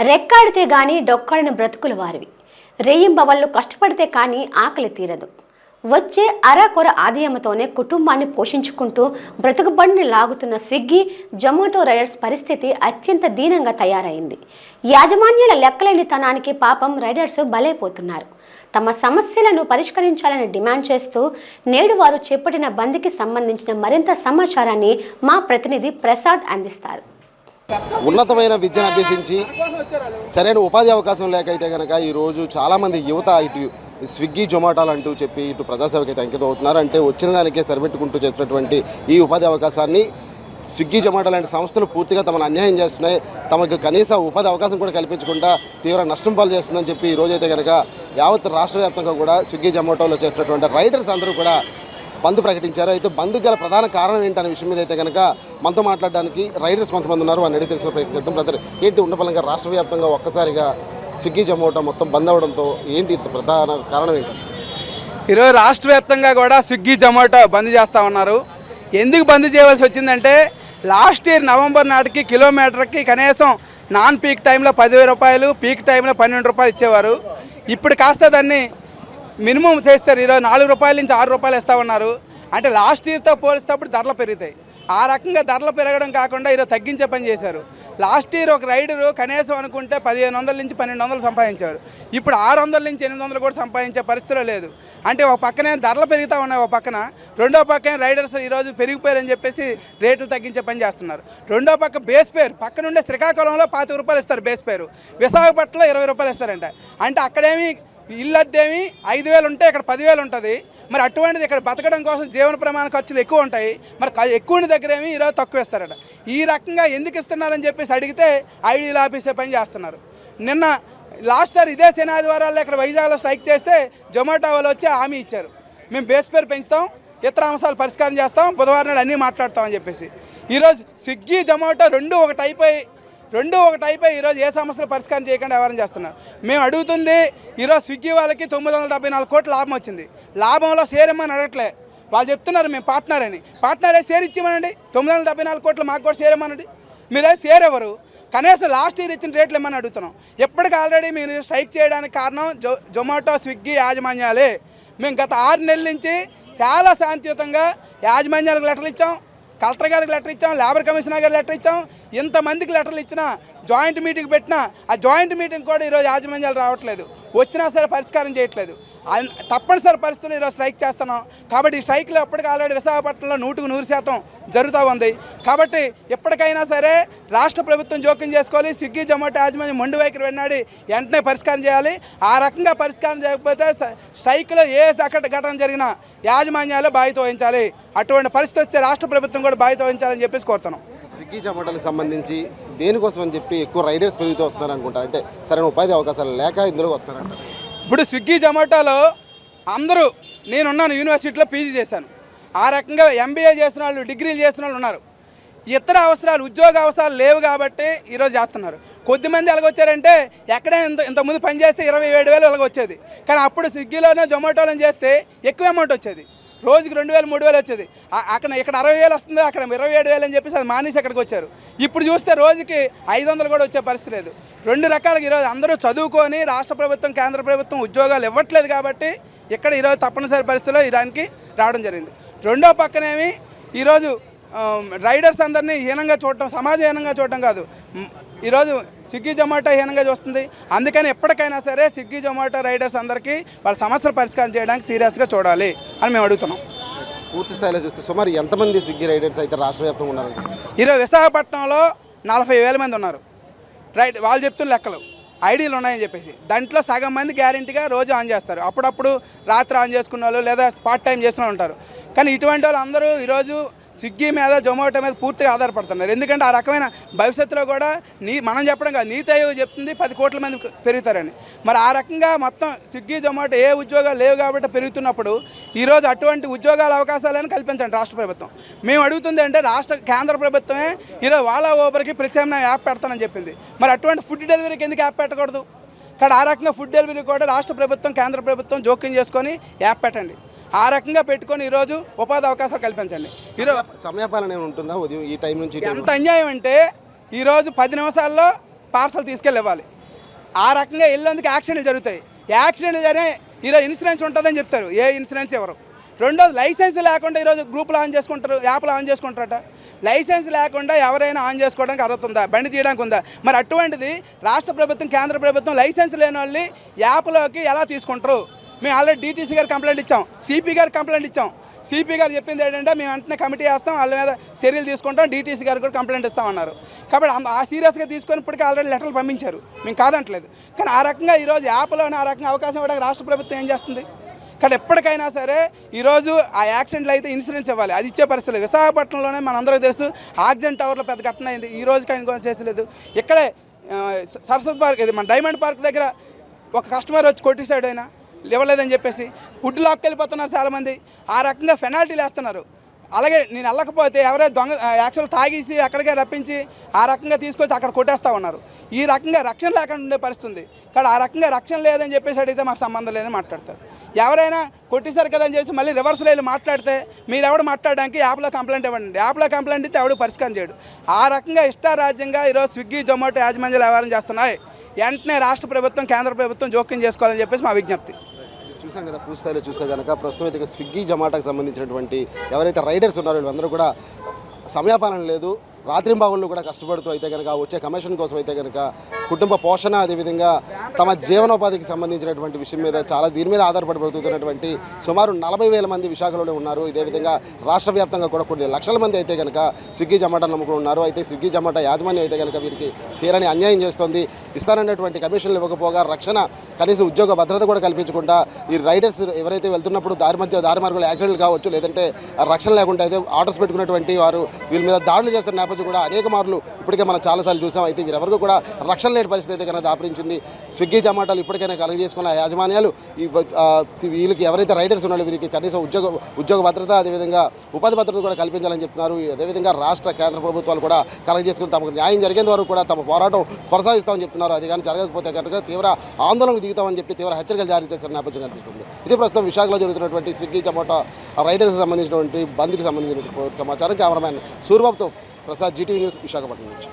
రెక్కాడితే గాని డొక్కాడిన బ్రతుకులు వారివి. రేయింబవళ్ళు కష్టపడితే కానీ ఆకలి తీరదు. వచ్చే అరకొర ఆదాయంతోనే కుటుంబాన్ని పోషించుకుంటూ బ్రతుకుబడిని లాగుతున్న స్విగ్గీ జొమాటో రైడర్స్ పరిస్థితి అత్యంత దీనంగా తయారైంది. యాజమాన్యాల లెక్కలేని తనానికి పాపం రైడర్స్ బలైపోతున్నారు. తమ సమస్యలను పరిష్కరించాలని డిమాండ్ చేస్తూ నేడు వారు చేపట్టిన బంద్కి సంబంధించిన మరింత సమాచారాన్ని మా ప్రతినిధి ప్రసాద్ అందిస్తారు. ఉన్నతమైన విద్యను అభ్యసించి సరైన ఉపాధి అవకాశం లేకైతే కనుక ఈరోజు చాలామంది యువత ఇటు స్విగ్గీ జొమాటోలు అంటూ చెప్పి ఇటు ప్రజాసేవకి అయితే అంకితం అవుతున్నారు అంటే వచ్చిన దానికే సరిపెట్టుకుంటూ చేసినటువంటి ఈ ఉపాధి అవకాశాన్ని స్విగ్గీ జొమాటో లాంటి సంస్థలు పూర్తిగా తమను అన్యాయం చేస్తున్నాయి. తమకు కనీస ఉపాధి అవకాశం కూడా కల్పించకుండా తీవ్ర నష్టం పాలు చేస్తుందని చెప్పి ఈ రోజైతే కనుక యావత్ రాష్ట్ర వ్యాప్తంగా కూడా స్విగ్గీ జొమాటోలో చేసినటువంటి రైడర్స్ అందరూ కూడా బంద్ ప్రకటించారు. అయితే బంద్ గల ప్రధాన కారణం ఏంటనే విషయం మీద అయితే కనుక మనతో మాట్లాడడానికి రైడర్స్ కొంతమంది ఉన్నారు. వారిని అడిగి తెలుసుకునే ప్రయత్నిద్దాం బ్రదర్ ఏంటి ఉండపలంగా రాష్ట్ర వ్యాప్తంగా ఒక్కసారిగా స్విగ్గీ జొమాటో మొత్తం బంద్ అవడంతో ఏంటి ఇంత ప్రధాన కారణం ఏంటి? ఈరోజు రాష్ట్ర వ్యాప్తంగా కూడా స్విగ్గీ జొమాటో బంద్ చేస్తూ ఉన్నారు. ఎందుకు బంద్ చేయవలసి వచ్చిందంటే లాస్ట్ ఇయర్ నవంబర్ నాటికి కిలోమీటర్కి కనీసం నాన్ పీక్ టైంలో పదివేల రూపాయలు పీక్ టైంలో పన్నెండు రూపాయలు ఇచ్చేవారు. ఇప్పుడు కాస్త దాన్ని మినిమం చేస్తారు. ఈరోజు నాలుగు రూపాయల నుంచి ఆరు రూపాయలు ఇస్తామన్నారు అంటే లాస్ట్ ఇయర్తో పోలిస్తేప్పుడు ధరలు పెరుగుతాయి. ఆ రకంగా ధరలు పెరగడం కాకుండా ఈరోజు తగ్గించే పని చేశారు. లాస్ట్ ఇయర్ ఒక రైడరు కనీసం అనుకుంటే పదిహేను వందల నుంచి పన్నెండు వందలు సంపాదించారు. ఇప్పుడు ఆరు వందల నుంచి ఎనిమిది వందలు కూడా సంపాదించే పరిస్థితిలో లేదు. అంటే ఒక పక్కనే ధరలు పెరుగుతూ ఉన్నాయి ఒక పక్కన. రెండో పక్కన రైడర్స్ ఈరోజు పెరిగిపోయారని చెప్పేసి రేట్లు తగ్గించే పని చేస్తున్నారు. రెండో పక్క బేస్ పేరు పక్కనుండే శ్రీకాకుళంలో పాతిక రూపాయలు ఇస్తారు బేస్ పేరు. విశాఖపట్నంలో ఇరవై రూపాయలు ఇస్తారంట. అంటే అక్కడేమి ఇల్లు అద్దేమి ఐదు వేలు ఉంటే ఇక్కడ పదివేలు ఉంటుంది. మరి అటువంటిది ఇక్కడ బతకడం కోసం జీవన ప్రమాణ ఖర్చులు ఎక్కువ ఉంటాయి. మరి ఎక్కువ దగ్గరేమి దగ్గర ఏమి ఈరోజు తక్కువ ఇస్తారట ఈ రకంగా ఎందుకు ఇస్తున్నారని చెప్పేసి అడిగితే ఐడీలు ఆఫీసే పని చేస్తున్నారు. నిన్న లాస్ట్ సార్ ఇదే శనాదివారాల్లో ఇక్కడ వైజాగ్లో స్ట్రైక్ చేస్తే జొమాటో వాళ్ళు వచ్చి హామీ ఇచ్చారు. మేము బేస్ పేరు పెంచుతాం ఇతర అంశాలు పరిష్కారం చేస్తాం బుధవారం నాడు అన్నీ మాట్లాడతామని చెప్పేసి. ఈరోజు స్విగ్గీ జొమాటో రెండు ఒకటి అయిపోయి రెండు ఒకటి అయిపోయి ఈరోజు ఏ సమస్యలు పరిష్కారం చేయకుండా వ్యవహారం చేస్తున్నారు. మేము అడుగుతుంది ఈరోజు స్విగ్గీ వాళ్ళకి తొమ్మిది వందల డెబ్బై నాలుగు కోట్ల లాభం వచ్చింది. లాభంలో షేర్ ఇమ్మని అడగట్లే. వాళ్ళు చెప్తున్నారు మేము పార్ట్నర్ అని. పార్ట్నర్ అయితే షేర్ ఇచ్చిమనండి తొమ్మిది వందల డెబ్బై నాలుగు కోట్లు మాకు కూడా షేర్ ఇమ్మనండి మీరే షేర్ ఎవరు కనీసం లాస్ట్ ఇయర్ ఇచ్చిన రేట్లు ఇమ్మని అడుగుతున్నాం? ఎప్పటికి ఆల్రెడీ మీరు స్ట్రైక్ చేయడానికి కారణం జొ జొమాటో స్విగ్గీ యాజమాన్యాలే. మేము గత ఆరు నెలల నుంచి చాలా శాంతియుతంగా యాజమాన్యాలకు లెటర్లు ఇచ్చాం. కలెక్టర్ గారికి లెటర్ ఇచ్చాం లేబర్ కమిషనర్ గారికి లెటర్ ఇచ్చాం. ఎంతమందికి లెటర్లు ఇచ్చినా జాయింట్ మీటింగ్ పెట్టినా ఆ జాయింట్ మీటింగ్ కూడా ఈరోజు యాజమాన్యాలు రావట్లేదు. వచ్చినా సరే పరిష్కారం చేయట్లేదు. తప్పనిసరి పరిస్థితులు ఈరోజు స్ట్రైక్ చేస్తున్నాం. కాబట్టి ఈ స్ట్రైక్లో ఎప్పటికీ ఆల్రెడీ విశాఖపట్నంలో నూటుకు నూరు శాతం జరుగుతూ ఉంది. కాబట్టి ఎప్పటికైనా సరే రాష్ట్ర ప్రభుత్వం జోక్యం చేసుకోవాలి. స్విగ్గీ జొమాటో యాజమాన్యం మొండి వైఖరి వెన్నాడి వెంటనే పరిష్కారం చేయాలి. ఆ రకంగా పరిష్కారం చేయకపోతే స్ట్రైక్లో ఏ సకట ఘటన జరిగినా యాజమాన్యాలు బాధ్యత వహించాలి. అటువంటి పరిస్థితి వస్తే రాష్ట్ర ప్రభుత్వం కూడా బాధ్యత వహించాలని చెప్పేసి కోరుతున్నాం. స్విగ్గీ జొమాటోలకు సంబంధించి దేనికోసం అని చెప్పి ఎక్కువ రైడర్స్ పెరుగుతూ వస్తున్నారు అనుకుంటారు అంటే సరైన ఉపాధి అవకాశాలు లేక ఇందులో వస్తారంటారు ఇప్పుడు స్విగ్గీ జొమాటోలో అందరూ నేనున్నాను యూనివర్సిటీలో పీజీ చేశాను. ఆ రకంగా ఎంబీఏ చేసిన వాళ్ళు డిగ్రీలు చేసిన వాళ్ళు ఉన్నారు. ఇతర అవసరాలు ఉద్యోగ అవసరాలు లేవు కాబట్టి ఈరోజు చేస్తున్నారు. కొద్దిమంది ఎలాగొచ్చారంటే ఎక్కడే ఇంత ఇంతకుముందు పని చేస్తే ఇరవై ఏడు వేలు ఎలాగొచ్చేది. కానీ అప్పుడు స్విగ్గీలోనే జొమాటోలో చేస్తే ఎక్కువ అమౌంట్ వచ్చేది. రోజుకి రెండు వేలు మూడు వేలు వచ్చేది. అక్కడ ఇక్కడ అరవై వేలు వస్తుంది అక్కడ ఇరవై ఏడు వేలు అని చెప్పేసి అది మానేసి అక్కడికి వచ్చారు. ఇప్పుడు చూస్తే రోజుకి ఐదు వందలు కూడా వచ్చే పరిస్థితి లేదు. రెండు రకాలుగా ఈరోజు అందరూ చదువుకొని రాష్ట్ర ప్రభుత్వం కేంద్ర ప్రభుత్వం ఉద్యోగాలు ఇవ్వట్లేదు కాబట్టి ఇక్కడ ఈరోజు తప్పనిసరి పరిస్థితిలో ఇరానికి రావడం జరిగింది. రెండో పక్కనేమి ఈరోజు రైడర్స్ అందరినీ హీనంగా చూడటం సమాజం హీనంగా చూడటం కాదు. ఈరోజు స్విగ్గీ జొమాటో హీనంగా చూస్తుంది. అందుకని ఎప్పటికైనా సరే స్విగ్గీ జొమాటో రైడర్స్ అందరికీ వాళ్ళ సమస్యలు పరిష్కారం చేయడానికి సీరియస్గా చూడాలి అని మేము అడుగుతున్నాం. పూర్తి స్థాయిలో చూస్తే సుమారు ఎంతమంది స్విగ్గీ రైడర్స్ అయితే రాష్ట్ర వ్యాప్తంగా ఉన్నారు? ఈరోజు విశాఖపట్నంలో నలభై వేల మంది ఉన్నారు. రైట్ వాళ్ళు చెప్తున్న లెక్కలు. ఐడీలు ఉన్నాయని చెప్పేసి. దాంట్లో సగం మంది గ్యారెంటీగా రోజు ఆన్ చేస్తారు. అప్పుడప్పుడు రాత్రి ఆన్ చేసుకున్న వాళ్ళు లేదా పార్ట్ టైం చేసిన ఉంటారు. కానీ ఇటువంటి వాళ్ళు అందరూ ఈరోజు స్విగ్గీ మీద జొమాటో మీద పూర్తిగా ఆధారపడుతున్నారు. ఎందుకంటే ఆ రకమైన భవిష్యత్తులో కూడా నీ మనం చెప్పడం కాదు నీతి ఆయోగ్ చెప్తుంది పది కోట్ల మంది పెరుగుతారని. మరి ఆ రకంగా మొత్తం స్విగ్గీ జొమాటో ఏ ఉద్యోగాలు లేవు కాబట్టి పెరుగుతున్నప్పుడు ఈరోజు అటువంటి ఉద్యోగాల అవకాశాలను కల్పించండి రాష్ట్ర ప్రభుత్వం. మేము అడుగుతుంది అంటే రాష్ట్ర కేంద్ర ప్రభుత్వమే ఈరోజు వాళ్ళ ఓబర్కి ప్రత్యామ్నాయ యాప్ పెడతానని చెప్పింది. మరి అటువంటి ఫుడ్ డెలివరీకి ఎందుకు యాప్ పెట్టకూడదు? కానీ ఆ రకంగా ఫుడ్ డెలివరీ కూడా రాష్ట్ర ప్రభుత్వం కేంద్ర ప్రభుత్వం జోక్యం చేసుకొని యాప్ పెట్టండి. ఆ రకంగా పెట్టుకొని ఈరోజు ఉపాధి అవకాశాలు కల్పించండి. ఈరోజు సమయపాలన ఉంటుందా? ఉదయం ఈ టైం నుంచి ఎంత అన్యాయం అంటే ఈరోజు పది నిమిషాల్లో పార్సల్ తీసుకెళ్ళి ఇవ్వాలి. ఆ రకంగా వెళ్ళేందుకు యాక్సిడెంట్లు జరుగుతాయి. యాక్సిడెంట్లు జరిగే ఈరోజు ఇన్సూరెన్స్ ఉంటుందని చెప్తారు. ఏ ఇన్సూరెన్స్ ఎవరు? రెండోది లైసెన్స్ లేకుండా ఈరోజు గ్రూపులు ఆన్ చేసుకుంటారు యాప్లు ఆన్ చేసుకుంటారట. లైసెన్స్ లేకుండా ఎవరైనా ఆన్ చేసుకోవడానికి అర్హత ఉందా? బండి తీయడానికి ఉందా? మరి అటువంటిది రాష్ట్ర ప్రభుత్వం కేంద్ర ప్రభుత్వం లైసెన్స్ లేని వాళ్ళు యాప్లోకి ఎలా తీసుకుంటారు? మేము ఆల్రెడీ డీటీసీ గారు కంప్లైంట్ ఇచ్చాం సిపి గారు కంప్లైంట్ ఇచ్చాం. సిపి గారు చెప్పింది ఏంటంటే మేము వెంటనే కమిటీ వేస్తాం వాళ్ళ మీద చర్యలు తీసుకుంటాం డీటీసీ గారు కూడా కంప్లైంట్ ఇస్తామన్నారు కాబట్టి ఆ- ఆ సీరియస్గా తీసుకొని ఇప్పటికీ ఆల్రెడీ లెటర్లు పంపించారు. మేము కాదంటలేదు. కానీ ఆ రకంగా ఈరోజు యాప్లోనే ఆ రకంగా అవకాశం ఇవ్వడానికి రాష్ట్ర ప్రభుత్వం ఏం చేస్తుంది? కానీ ఎప్పటికైనా సరే ఈరోజు ఆ యాక్సిడెంట్లు అయితే ఇన్సూరెన్స్ ఇవ్వాలి. అది ఇచ్చే పరిస్థితి విశాఖపట్నంలోనే మనందరికీ తెలుసు ఆక్సిజన్ టవర్లో పెద్ద ఘటన అయింది. ఈ రోజు కానీ చేసలేదు. ఇక్కడే సరస్వతి పార్క్ ఇది మన డైమండ్ పార్క్ దగ్గర ఒక కస్టమర్ వచ్చి కొట్టేశాడు ఆయన. ఇవ్వలేదని చెప్పేసి. ఫుడ్ లాక్కెళ్ళిపోతున్నారు చాలామంది. ఆ రకంగా పెనాల్టీలు వేస్తున్నారు. అలాగే నేను వెళ్ళకపోతే ఎవరైనా దొంగ యాక్చువల్ తాగేసి అక్కడికే రప్పించి ఆ రకంగా తీసుకొచ్చి అక్కడ కొట్టేస్తా ఉన్నారు. ఈ రకంగా రక్షణ లేకుండా ఉండే పరిస్థితి ఉంది కానీ ఆ రకంగా రక్షణ లేదని చెప్పేసి అడిగితే మాకు సంబంధం లేదని మాట్లాడతారు. ఎవరైనా కొట్టేశారు కదా అని చెప్పి మళ్ళీ రివర్స్ వెళ్ళి మాట్లాడితే మీరు ఎవడు మాట్లాడడానికి యాప్లో కంప్లైంట్ ఇవ్వండి. యాప్లో కంప్లైంట్ ఇస్తే ఎవడు పరిష్కారం చేయడు. ఆ రకంగా ఇష్టారాజ్యంగా ఈరోజు స్విగ్గీ జొమాటో యాజమాన్యాలు వ్యవహారం చేస్తున్నాయి. వెంటనే రాష్ట్ర ప్రభుత్వం కేంద్ర ప్రభుత్వం జోక్యం చేసుకోవాలని చెప్పేసి మా విజ్ఞప్తి. చూసాం కదా పూర్తిస్థాయిలో చూస్తే కనుక ప్రస్తుతం అయితే స్విగ్గీ జమాటాకు సంబంధించినటువంటి ఎవరైతే రైడర్స్ ఉన్నారో వీళ్ళందరూ కూడా సమయాపాలన లేదు. రాత్రింబావుళ్ళు కూడా కష్టపడుతూ అయితే కనుక వచ్చే కమిషన్ కోసం అయితే కనుక కుటుంబ పోషణ అదేవిధంగా తమ జీవనోపాధికి సంబంధించినటువంటి విషయం మీద చాలా దీని మీద ఆధారపడి బ్రతుకుతున్నటువంటి సుమారు నలభై వేల మంది విశాఖలోనే ఉన్నారు. ఇదే విధంగా రాష్ట్ర వ్యాప్తంగా కూడా కొన్ని లక్షల మంది అయితే కనుక స్విగ్గీ జమాటా నమ్ముకుని ఉన్నారు. అయితే స్విగ్గీ జమాటా యాజమాన్యం అయితే కనుక వీరికి తీరని అన్యాయం చేస్తోంది. ఇస్తానన్నటువంటి కమిషన్లు ఇవ్వకపోగా రక్షణ కనీస ఉద్యోగ భద్రత కూడా కల్పించకుండా ఈ రైడర్స్ ఎవరైతే వెళ్తున్నప్పుడు దారి మధ్య దారి మార్గంలో యాక్సిడెంట్లు కావచ్చు లేదంటే రక్షణ లేకుండా అయితే ఆర్డర్స్ పెట్టుకున్నటువంటి వారు వీళ్ళ మీద దాడులు చేస్తున్న నేపథ్యం కూడా అనేక మార్లు ఇప్పటికే మనం చాలాసార్లు చూసాం. అయితే వీరెవరికి కూడా రక్షణ లేని పరిస్థితి అయితే కనుక దాపరించింది. స్విగ్గీ జమాటాలు ఇప్పటికైనా కలుగ చేసుకున్న యాజమాన్యాలు ఈ వీళ్ళకి ఎవరైతే రైడర్స్ ఉన్నారో వీరికి కనీసం ఉద్యోగ ఉద్యోగ భద్రత అదేవిధంగా ఉపాధి భద్రత కూడా కల్పించాలని చెప్తున్నారు. అదేవిధంగా రాష్ట్ర కేంద్ర ప్రభుత్వాలు కూడా కలెక్ట్ చేసుకుని తమకు న్యాయం జరిగేంత వరకు కూడా తమ పోరాటం కొనసాగిస్తామని చెప్తున్నారు. అది కానీ జరగకపోతే కనుక తీవ్ర ఆందోళనకు దిగుతామని చెప్పి తీవ్ర హెచ్చరికలు జారీ చేసిన నేపథ్యం కనిపిస్తుంది. ఇది ప్రస్తుతం విశాఖలో జరుగుతున్నటువంటి స్విగ్గీ జమాటో రైడర్స్ సంబంధించినటువంటి బంద్కి సంబంధించిన సమాచారం. కెమెరామ్యాన్ సూర్బాబుతో ప్రసాద్ జీటీవీ న్యూస్ విశాఖపట్నం నుంచి.